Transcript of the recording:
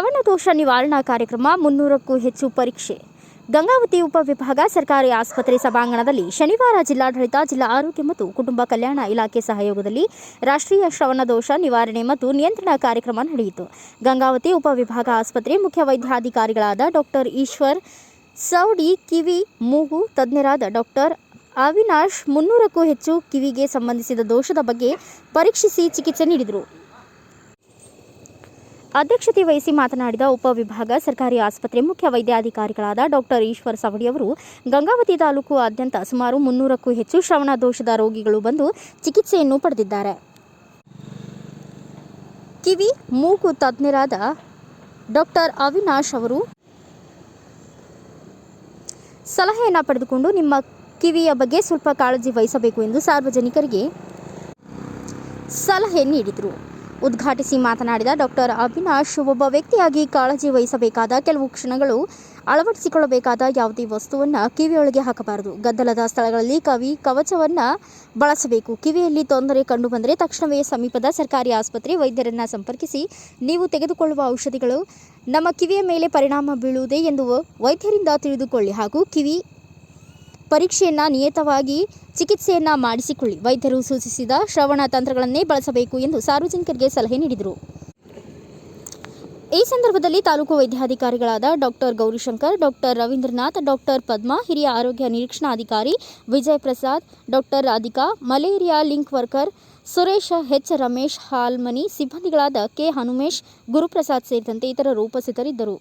ದೋಷ ನಿವಾರಣಾ ಕಾರ್ಯಕ್ರಮ ಮುನ್ನೂರಕ್ಕೂ ಹೆಚ್ಚು ಪರೀಕ್ಷೆ. ಗಂಗಾವತಿ ಉಪವಿಭಾಗ ಸರ್ಕಾರಿ ಆಸ್ಪತ್ರೆ ಸಭಾಂಗಣದಲ್ಲಿ ಶನಿವಾರ ಜಿಲ್ಲಾಡಳಿತ, ಜಿಲ್ಲಾ ಆರೋಗ್ಯ ಮತ್ತು ಕುಟುಂಬ ಕಲ್ಯಾಣ ಇಲಾಖೆ ಸಹಯೋಗದಲ್ಲಿ ರಾಷ್ಟ್ರೀಯ ಶ್ರವಣ ದೋಷ ನಿವಾರಣೆ ಮತ್ತು ನಿಯಂತ್ರಣ ಕಾರ್ಯಕ್ರಮ ನಡೆಯಿತು. ಗಂಗಾವತಿ ಉಪವಿಭಾಗ ಆಸ್ಪತ್ರೆ ಮುಖ್ಯ ವೈದ್ಯಾಧಿಕಾರಿಗಳಾದ ಡಾಕ್ಟರ್ ಈಶ್ವರ್, ಸೌಡಿ, ಕಿವಿ, ಮೂಗು ತಜ್ಞರಾದ ಡಾಕ್ಟರ್ ಅವಿನಾಶ್ ಮುನ್ನೂರಕ್ಕೂ ಹೆಚ್ಚು ಕಿವಿಗೆ ಸಂಬಂಧಿಸಿದ ದೋಷದ ಬಗ್ಗೆ ಪರೀಕ್ಷಿಸಿ ಚಿಕಿತ್ಸೆ ನೀಡಿದರು. ಅಧ್ಯಕ್ಷತೆ ವಹಿಸಿ ಮಾತನಾಡಿದ ಉಪವಿಭಾಗ ಸರ್ಕಾರಿ ಆಸ್ಪತ್ರೆ ಮುಖ್ಯ ವೈದ್ಯಾಧಿಕಾರಿಗಳಾದ ಡಾಕ್ಟರ್ ಈಶ್ವರ್ ಸವಡಿ ಅವರು, ಗಂಗಾವತಿ ತಾಲೂಕು ಆದ್ಯಂತ ಸುಮಾರು ಮುನ್ನೂರಕ್ಕೂ ಹೆಚ್ಚು ಶ್ರವಣ ದೋಷದ ರೋಗಿಗಳು ಬಂದು ಚಿಕಿತ್ಸೆಯನ್ನು ಪಡೆದಿದ್ದಾರೆ. ಕಿವಿ, ಮೂಗು ತಜ್ಞರಾದ ಡಾಕ್ಟರ್ ಅವಿನಾಶ್ ಅವರು ಸಲಹೆಯನ್ನು ಪಡೆದುಕೊಂಡು ನಿಮ್ಮ ಕಿವಿಯ ಬಗ್ಗೆ ಸ್ವಲ್ಪ ಕಾಳಜಿ ವಹಿಸಬೇಕು ಎಂದು ಸಾರ್ವಜನಿಕರಿಗೆ ಸಲಹೆ ನೀಡಿದರು. ಉದ್ಘಾಟಿಸಿ ಮಾತನಾಡಿದ ಡಾಕ್ಟರ್ ಅವಿನಾಶ್, ಒಬ್ಬ ವ್ಯಕ್ತಿಯಾಗಿ ಕಾಳಜಿ ವಹಿಸಬೇಕಾದ ಕೆಲವು ಕ್ಷಣಗಳು ಅಳವಡಿಸಿಕೊಳ್ಳಬೇಕಾದ ಯಾವುದೇ ವಸ್ತುವನ್ನು ಕಿವಿಯೊಳಗೆ ಹಾಕಬಾರದು. ಗದ್ದಲದ ಸ್ಥಳಗಳಲ್ಲಿ ಕವಿ ಕವಚವನ್ನು ಬಳಸಬೇಕು. ಕಿವಿಯಲ್ಲಿ ತೊಂದರೆ ಕಂಡುಬಂದರೆ ತಕ್ಷಣವೇ ಸಮೀಪದ ಸರ್ಕಾರಿ ಆಸ್ಪತ್ರೆ ವೈದ್ಯರನ್ನು ಸಂಪರ್ಕಿಸಿ ನೀವು ತೆಗೆದುಕೊಳ್ಳುವ ಔಷಧಿಗಳು ನಮ್ಮ ಕಿವಿಯ ಮೇಲೆ ಪರಿಣಾಮ ಬೀಳುವುದೇ ಎಂದು ವೈದ್ಯರಿಂದ ತಿಳಿದುಕೊಳ್ಳಿ. ಹಾಗೂ ಕಿವಿ ಪರೀಕ್ಷೆಯನ್ನು ನಿಯತವಾಗಿ ಚಿಕಿತ್ಸೆಯನ್ನ ಮಾಡಿಸಿಕೊಳ್ಳಿ. ವೈದ್ಯರು ಸೂಚಿಸಿದ ಶ್ರವಣ ತಂತ್ರಗಳನ್ನೇ ಬಳಸಬೇಕು ಎಂದು ಸಾರ್ವಜನಿಕರಿಗೆ ಸಲಹೆ ನೀಡಿದರು. ಈ ಸಂದರ್ಭದಲ್ಲಿ taluk ವೈದ್ಯಾಧಿಕಾರಿಗಳಾದ doctor Gowrishankar doctor Ravindranath doctor Padma, ಹಿರಿಯ ಆರೋಗ್ಯ ನಿರೀಕ್ಷಣಾಧಿಕಾರಿ Vijay Prasad doctor Radhika, malaria link worker Suresha, H. Ramesh, Halmani, ಸಿಬ್ಬಂದಿಗಳಾದ K. Hanumesh, Guruprasad ಸೇರಿದಂತೆ ಇತರರು ಉಪಸ್ಥಿತರಿದ್ದರು.